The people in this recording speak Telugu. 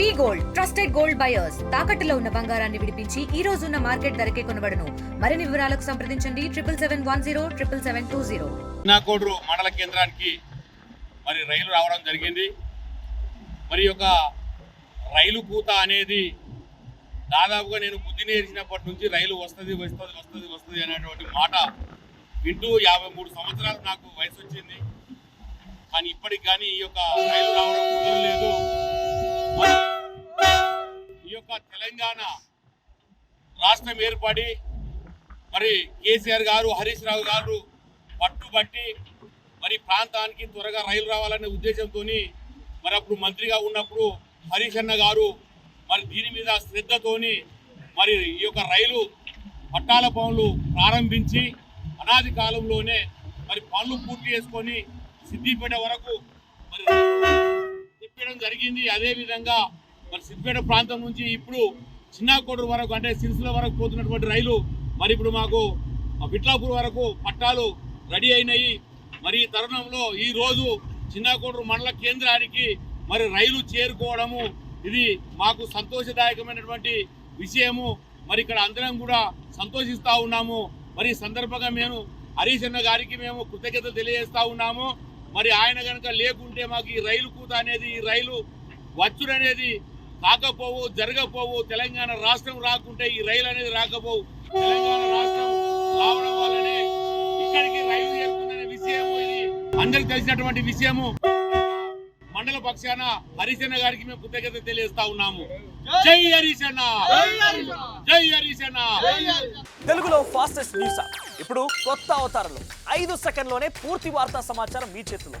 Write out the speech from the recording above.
V gold trusted gold buyers. తాకట్టులో ఉన్న బంగారాన్ని విడిపించి ఈ రోజు ఉన్న మార్కెట్ ధరకే కొనబడను. మరిన్ని వివరాలకు సంప్రదించండి. Triple seven one zero triple seven two zero. నాకోడ్రు మండల కేంద్రానికి మరి రైలు రావడం జరిగింది. మరి ఒక రైలు కూత అనేది దాదాపుగా నేను బుద్ధి నేర్చినప్పటి నుంచి రైలు వస్తుంది వస్తుంది వస్తుంది వస్తుంది అనేటువంటి మాట వింటూ యాభై మూడు సంవత్సరాలు నాకు వయసు వచ్చింది. కానీ ఇప్పటికి కానీ ఈ యొక్క రైలు యొక్క తెలంగాణ రాష్ట్రం ఏర్పడి మరి కేసీఆర్ గారు హరీష్ రావు గారు పట్టుబట్టి మరి ప్రాంతానికి త్వరగా రైలు రావాలనే ఉద్దేశంతో మరి అప్పుడు మంత్రిగా ఉన్నప్పుడు హరీష్ అన్న గారు మరి దీని మీద శ్రద్ధతోని మరి ఈ యొక్క రైలు పట్టాల పనులు ప్రారంభించి అనాది కాలంలోనే మరి పనులు పూర్తి చేసుకొని సిద్దిపేట వరకు మరి తిప్పడం జరిగింది. అదేవిధంగా మరి సిద్దిపేట ప్రాంతం నుంచి ఇప్పుడు చిన్నాకోడూరు వరకు అంటే సిరిసిల వరకు పోతున్నటువంటి రైలు మరి ఇప్పుడు మాకు విట్లాపూర్ వరకు పట్టాలు రెడీ అయినాయి. మరి ఈ తరుణంలో ఈరోజు రోజు చిన్నాకోడూరు మండల కేంద్రానికి మరి రైలు చేరుకోవడము ఇది మాకు సంతోషదాయకమైనటువంటి విషయము. మరి ఇక్కడ అందరం కూడా సంతోషిస్తూ ఉన్నాము. మరి సందర్భంగా మేము హరీష్ అన్న గారికి మేము కృతజ్ఞతలు తెలియజేస్తూ ఉన్నాము. మరి ఆయన కనుక లేకుంటే మాకు ఈ రైలు కూత అనేది ఈ రైలు వచ్చుడు అనేది కాకపోవు జరగపోవు తెలంగాణ రాష్ట్రం రాకుంటే ఈ రైలు అనేది రాకపోవు. తెలంగాణ రాష్ట్రం రావడం వల్లనే ఇక్కడికి రైలు చేరుకుందనే విషయము ఇది. అందరికి తెలిసినటువంటి విషయము. మండల పక్షాన హరిశన్న గారికి మేము కృతజ్ఞత తెలియజేస్తా ఉన్నాము. జై హరిశన్న జై హరిశన్న తెలుగులో ఫాస్టెస్ట్ న్యూస్ ఇప్పుడు కొత్త అవతారంలో. ఐదు సెకండ్లోనే పూర్తి వార్తా సమాచారం మీ చేతిలో.